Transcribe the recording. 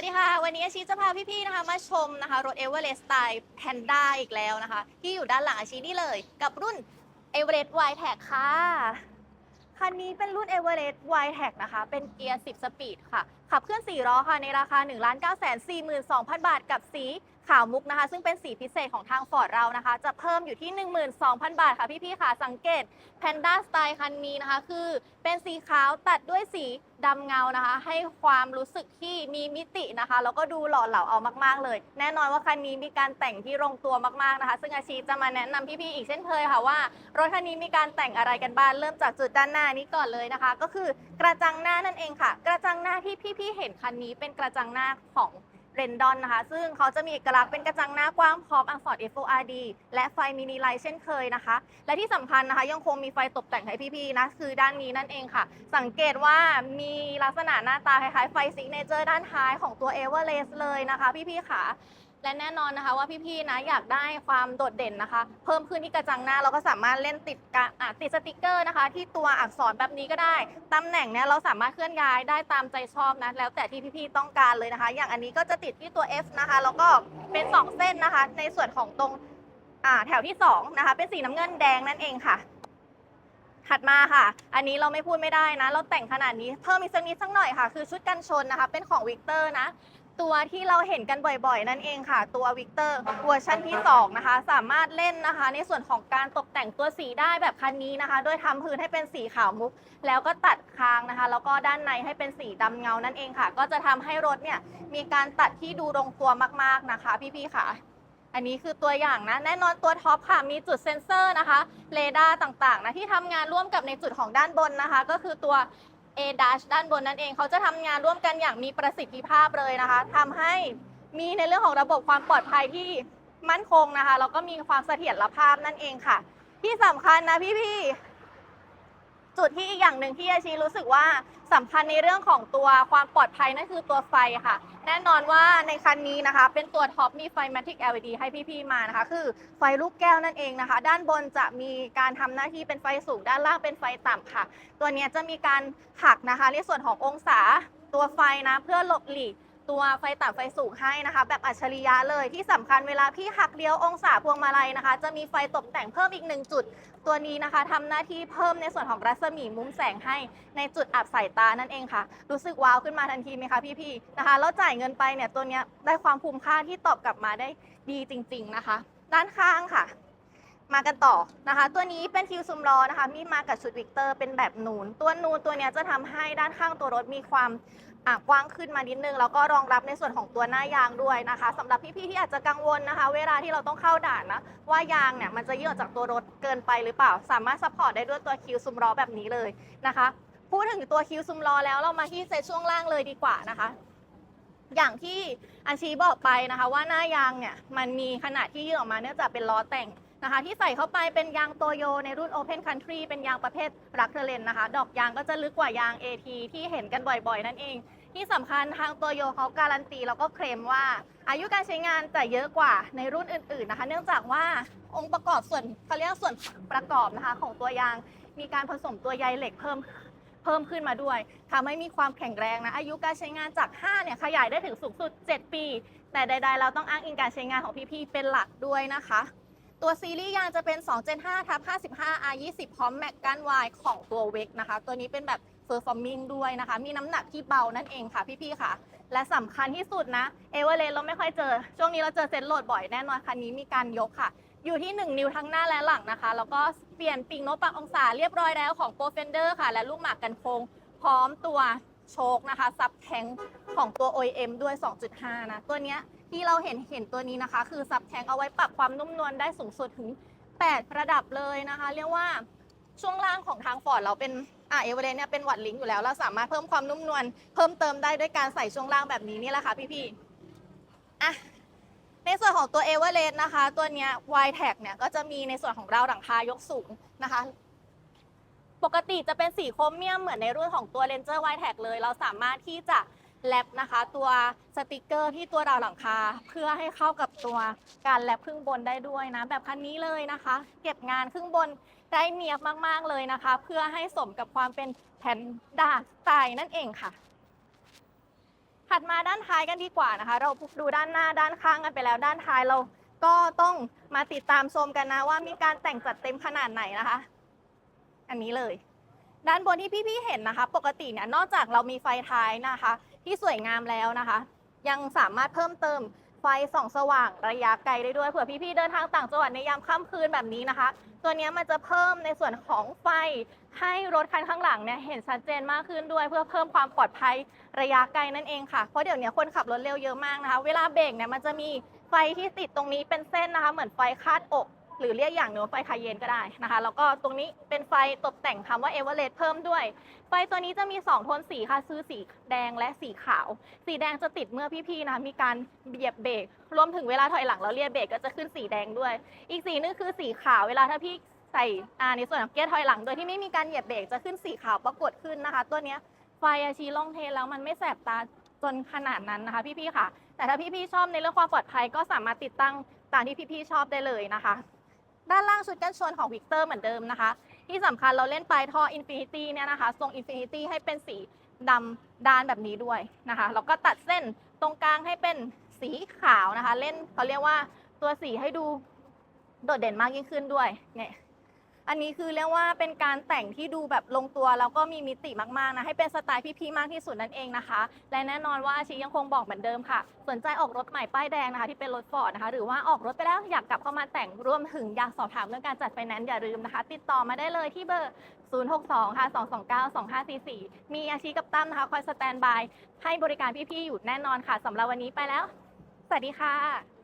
วัสดีค่ะ วันนี้อาชีจะพาพี่ๆนะคะ มาชมนะคะรถเอเวอเรสต์สไตล์แพนด้าอีกแล้วนะคะ ที่อยู่ด้านหลังอาชีนี่เลย กับรุ่นเอเวอเรสต์ไวแท็ค่ะ คันนี้เป็นรุ่นเอเวอเรสต์ไวแท็นะคะ เป็นเกียร์ 10 สปีดค่ะ ขับเคลื่อน4ล้อค่ะในราคา 1 9 4 2 0 0 0 บาท กับสีขาวมุกนะคะ ซึ่งเป็นสีพิเศษของทางฟอร์ดเรานะคะ จะเพิ่มอยู่ที่ 12,000 บาทค่ะพี่ๆค่ะ สังเกตแพนด้าสไตล์คันนี้นะคะ คือเป็นสีขาวตัดด้วยสีดำเงานะคะ ให้ความรู้สึกที่มีมิตินะคะ แล้วก็ดูหล่อเหลาเอามากๆเลย แน่นอนว่าคันนี้มีการแต่งที่ลงตัวมากๆนะคะ ซึ่งอาชีจะมาแนะนำพี่ๆอีกเช่นเคยค่ะว่ารถคันนี้มีการแต่งอะไรกันบ้างเริ่มจากจุดด้านหน้านี้ก่อนเลยนะคะ ก็คือกระจังหน้านั่นเองค่ะ กระจังหน้าที่พี่ที่เห็นคันนี้เป็นกระจังหน้าของเรนดอนนะคะ ซึ่งเขาจะมีเอกลักษณ์เป็นกระจังหน้ากว้างพร้อมอักษร FORD และไฟมินิไลท์เช่นเคยนะคะ และที่สำคัญนะคะ ยังคงมีไฟตกแต่งให้พี่ๆนะ คือด้านนี้นั่นเองค่ะ สังเกตว่ามีลักษณะหน้าตาคล้ายๆไฟซิกเนเจอร์ด้านท้ายของตัว e v e r e s t เลยนะคะ พี่ๆค่ะ และแน่นอนนะคะว่าพี่ๆนะอยากได้ความโดดเด่นนะคะ เพิ่มขึ้นที่กระจังหน้าเราก็สามารถเล่นติดกะอะติดสติกเกอร์นะคะ ที่ตัวอักษรแบบนี้ก็ได้ตำแหน่งเนี้ยเราสามารถเคลื่อนย้ายได้ตามใจชอบนะแล้วแต่ที่พี่ๆต้องการเลยนะคะ อย่างอันนี้ก็จะติดที่ตัว F นะคะ แล้วก็เป็น 2 เส้นนะคะ ในส่วนของตรงอ่าแถวที่2นะคะ เป็นสีน้ำเงินแดงนั่นเองค่ะถัดมาค่ะ อันนี้เราไม่พูดไม่ได้นะ เราแต่งขนาดนี้เพิ่มอีกสักนิดสักหน่อยค่ะ คือชุดกันชนนะคะ เป็นของวิกเตอร์นะ ตัวที่เราเห็นกันบ่อยๆ นั่นเองค่ะ ตัววิกเตอร์เวอร์ชันที่ 2 นะคะ สามารถเล่นนะคะ ในส่วนของการตกแต่งตัวสีได้แบบคันนี้นะคะ โดยทำพื้นให้เป็นสีขาวมุก แล้วก็ตัดคางนะคะ แล้วก็ด้านในให้เป็นสีดำเงานั่นเองค่ะ ก็จะทำให้รถเนี่ยมีการตัดที่ดูลงตัวมากๆนะคะ พี่ๆค่ะอันนี้คือตัวอย่างนะ แน่นอนตัวท็อปค่ะ มีจุดเซ็นเซอร์นะคะ เรดาร์ต่างๆนะที่ทำงานร่วมกับในจุดของด้านบนนะคะ ก็คือตัว A dash ด้านบนนั่นเองเขาจะทำงานร่วมกันอย่างมีประสิทธิภาพเลยนะคะทำให้มีในเรื่องของระบบความปลอดภัยที่มั่นคงนะคะแล้วก็มีความเสถียรภาพนั่นเองค่ะ ที่สำคัญนะพี่ๆ จุดที่อีกอย่างหนึ่งที่อาชีรู้สึกว่าสำคัญในเรื่องของตัวความปลอดภัยนั่นคือตัวไฟค่ะ แน่นอนว่าในคันนี้นะคะ เป็นตัวท็อปมีไฟ Matic LED ให้พี่ๆมานะคะ คือไฟลูกแก้วนั่นเองนะคะ ด้านบนจะมีการทำหน้าที่เป็นไฟสูง ด้านล่างเป็นไฟต่ำค่ะ ตัวนี้จะมีการหักนะคะในส่วนขององศาตัวไฟนะเพื่อหลบหลีก ตัวไฟต่ำไฟสูงให้นะคะ แบบอัจฉริยะเลยที่สำคัญเวลาพี่หักเลี้ยวองศาพวงมาลัยนะคะ จะมีไฟตกแต่งเพิ่มอีกหนึ่งจุด ตัวนี้นะคะทำหน้าที่เพิ่มในส่วนของรัศมีมุมแสงให้ในจุดอับสายตานั่นเองค่ะ รู้สึกว้าวขึ้นมาทันทีไหมคะพี่ๆนะคะแล้วจ่ายเงินไปเนี่ยตัวนี้ได้ความคุ้มค่าที่ตอบกลับมาได้ดีจริง ๆนะคะ ด้านข้างค่ะ มากันต่อนะคะ ตัวนี้เป็นคิวซุมล้อนะคะ มีมากับชุดวิกเตอร์เป็นแบบนูน ตัวนูนตัวเนี้ยจะทำให้ด้านข้างตัวรถมีความกว้างขึ้นมานิดนึง แล้วก็รองรับในส่วนของตัวหน้ายางด้วยนะคะสำหรับพี่ๆที่อาจจะกังวลนะคะ เวลาที่เราต้องเข้าด่านนะ ว่ายางเนี่ยมันจะยืดออกจากตัวรถเกินไปหรือเปล่า สามารถซัพพอร์ตได้ด้วยตัวคิวซุมล้อแบบนี้เลยนะคะพูดถึงตัวคิวซุมล้อแล้วเรามาที่เซตช่วงล่างเลยดีกว่านะคะ อย่างที่อันชีบอกไปนะคะ ว่าหน้ายางเนี่ยมันมีขนาดที่ยืดออกมาเนื่องจากเป็นล้อแต่ง นะคะ ที่ใส่เข้าไปเป็นยางโตโยในรุ่น Open Country เป็นยางประเภทรักเทเลนนะคะ ดอกยางก็จะลึกกว่ายาง AT ที่เห็นกันบ่อยๆ นั่นเอง ที่สำคัญทางโตโยเขาการันตี แล้วก็เคลมว่า อายุการใช้งานจะเยอะกว่าในรุ่นอื่นๆนะคะ เนื่องจากว่าองค์ประกอบส่วนเขาเรียกส่วนประกอบนะคะของตัวยางมีการผสมตัวใยเหล็กเพิ่มเพิ่มขึ้นมาด้วยทำให้มีความแข็งแรงนะ อายุการใช้งานจาก 5 เนี่ย ขยายได้ถึงสูงสุด 7 ปี แต่ใด ๆ เราต้องอ้างอิงการใช้งานของพี่ ๆ เป็นหลักด้วยนะคะ ตัวซีรีส์ยางจะเป็น 2 Gen 5ทับ55 R 20 พร้อมแม็กกันวายของตัวเวกนะคะ ตัวนี้เป็นแบบเฟอร์ฟอร์มิงด้วยนะคะ มีน้ำหนักที่เบานั่นเองค่ะพี่ๆค่ะ และสำคัญที่สุดนะเอเวอเรสเราไม่ค่อยเจอ ช่วงนี้เราเจอเซ็นโหลดบ่อยแน่นอนคันนี้มีการยกค่ะ อยู่ที่ 1 นิ้วทั้งหน้าและหลังนะคะ แล้วก็เปลี่ยนปิงโนปรับองศาเรียบร้อยแล้วของโปรเฟนเดอร์ค่ะ และลูกหมากกันโค้งพร้อมตัว โชคนะคะ ซับแทงของตัว OEM ด้วย 2.5 นะ ตัวเนี้ยที่เราเห็นเห็นตัวนี้นะคะ คือซับแทงเอาไว้ปรับความนุ่มนวลได้สูงสุดถึง 8 ระดับเลยนะคะ เรียกว่าช่วงล่างของทางฟอร์ดเราเป็นอ่าเอเวอเรสเนี่ยเป็นวัดลิงอยู่แล้วเราสามารถเพิ่มความนุ่มนวลเพิ่มเติมได้ด้วยการใส่ช่วงล่างแบบนี้นี่แหละค่ะพี่ๆอะในส่วนของตัว e v e r e s t นะคะ ตัวเนี้ย y t a g เนี่ยก็จะมีในส่วนของราวหลังคายกสูงนะคะ ปกติจะเป็นสีโครเมียมเหมือนในรุ่นของตัว Ranger y t a g เลย เราสามารถที่จะแลบนะคะ ตัวสติกเกอร์ที่ตัวราวหลังคา เพื่อให้เข้ากับตัวการแลบครึ่งบนได้ด้วยนะ แบบคันนี้เลยนะคะ เก็บงานครึ่งบนได้เนียบมาก ๆ เลยนะคะ เพื่อให้สมกับความเป็นแพนด้าสไตล์นั่นเองค่ะถัดมาด้านท้ายกันดีกว่านะคะ เราดูด้านหน้าด้านข้างกันไปแล้วด้านท้ายเราก็ต้องมาติดตามชมกันนะว่ามีการแต่งจัดเต็มขนาดไหนนะคะ อันนี้เลย ด้านบนที่พี่ๆเห็นนะคะ ปกติเนี่ยนอกจากเรามีไฟท้ายนะคะ ที่สวยงามแล้วนะคะ ยังสามารถเพิ่มเติมไฟส่องสว่างระยะไกลได้ด้วยเผื่อพี่ๆเดินทางต่างจังหวัดในยามค่ำคืนแบบนี้นะคะ ตัวนี้มันจะเพิ่มในส่วนของไฟให้รถคันข้างหลังเนี่ยเห็นชัดเจนมากขึ้นด้วย เพื่อเพิ่มความปลอดภัยระยะไกลนั่นเองค่ะเพราะเดี๋ยวนี้คนขับรถเร็วเยอะมากนะคะ เวลาเบรกเนี่ยมันจะมีไฟที่ติดตรงนี้เป็นเส้นนะคะ เหมือนไฟคาดอก หรือเรียกอย่างหนึ่งว่าไฟคาเยนก็ได้นะคะ แล้วก็ตรงนี้เป็นไฟตกแต่งคำว่าเอเวอเรสต์เพิ่มด้วย ไฟตัวนี้จะมี 2 โทนสีค่ะซื้อสีแดงและสีขาว สีแดงจะติดเมื่อพี่ๆนะมีการเหยียบเบรกรวมถึงเวลาถอยหลังแล้วเรียกเบรกก็จะขึ้นสีแดงด้วย อีกสีนึงคือสีขาวเวลาถ้าพี่ใส่อในส่วนของเกียร์ถอยหลัง โดยที่ไม่มีการเหยียบเบรกจะขึ้นสีขาวปรากฏขึ้นนะคะ ตัวนี้ไฟอาชีล่องเทแล้วมันไม่แสบตาจนขนาดนั้นนะคะพี่ๆค่ะ แต่ถ้าพี่ๆชอบในเรื่องความปลอดภัยก็สามารถติดตั้งตามที่พี่ๆชอบได้เลยนะคะ ด้านล่างชุดกันชนของวิกเตอร์เหมือนเดิมนะคะ ที่สำคัญเราเล่นปลายท่ออินฟินิตี้เนี่ยนะคะ ทรงอินฟินิตี้ให้เป็นสีดำด้านแบบนี้ด้วยนะคะแล้วก็ตัดเส้นตรงกลางให้เป็นสีขาวนะคะ เล่นเขาเรียกว่าตัวสีให้ดูโดดเด่นมากยิ่งขึ้นด้วยเนี่ย อันนี้คือเรียกว่าเป็นการแต่งที่ดูแบบลงตัวแล้วก็มีมิติมากๆนะให้เป็นสไตล์พี่ๆมากที่สุดนั่นเองนะคะ และแน่นอนว่าอาชียังคงบอกเหมือนเดิมค่ะ สนใจออกรถใหม่ป้ายแดงนะคะที่เป็นรถฟอร์ดนะคะหรือว่าออกรถไปแล้วอยากกลับเข้ามาแต่งรวมถึงอยากสอบถามเรื่องการจัดไฟแนนซ์อย่าลืมนะคะ ติดต่อมาได้เลยที่เบอร์ 062 ค่ะ 229 2544 มีอาชีกับตั้มนะคะคอยสแตนบายให้บริการพี่ๆอยู่แน่นอนค่ะสำหรับวันนี้ไปแล้ว สวัสดีค่ะ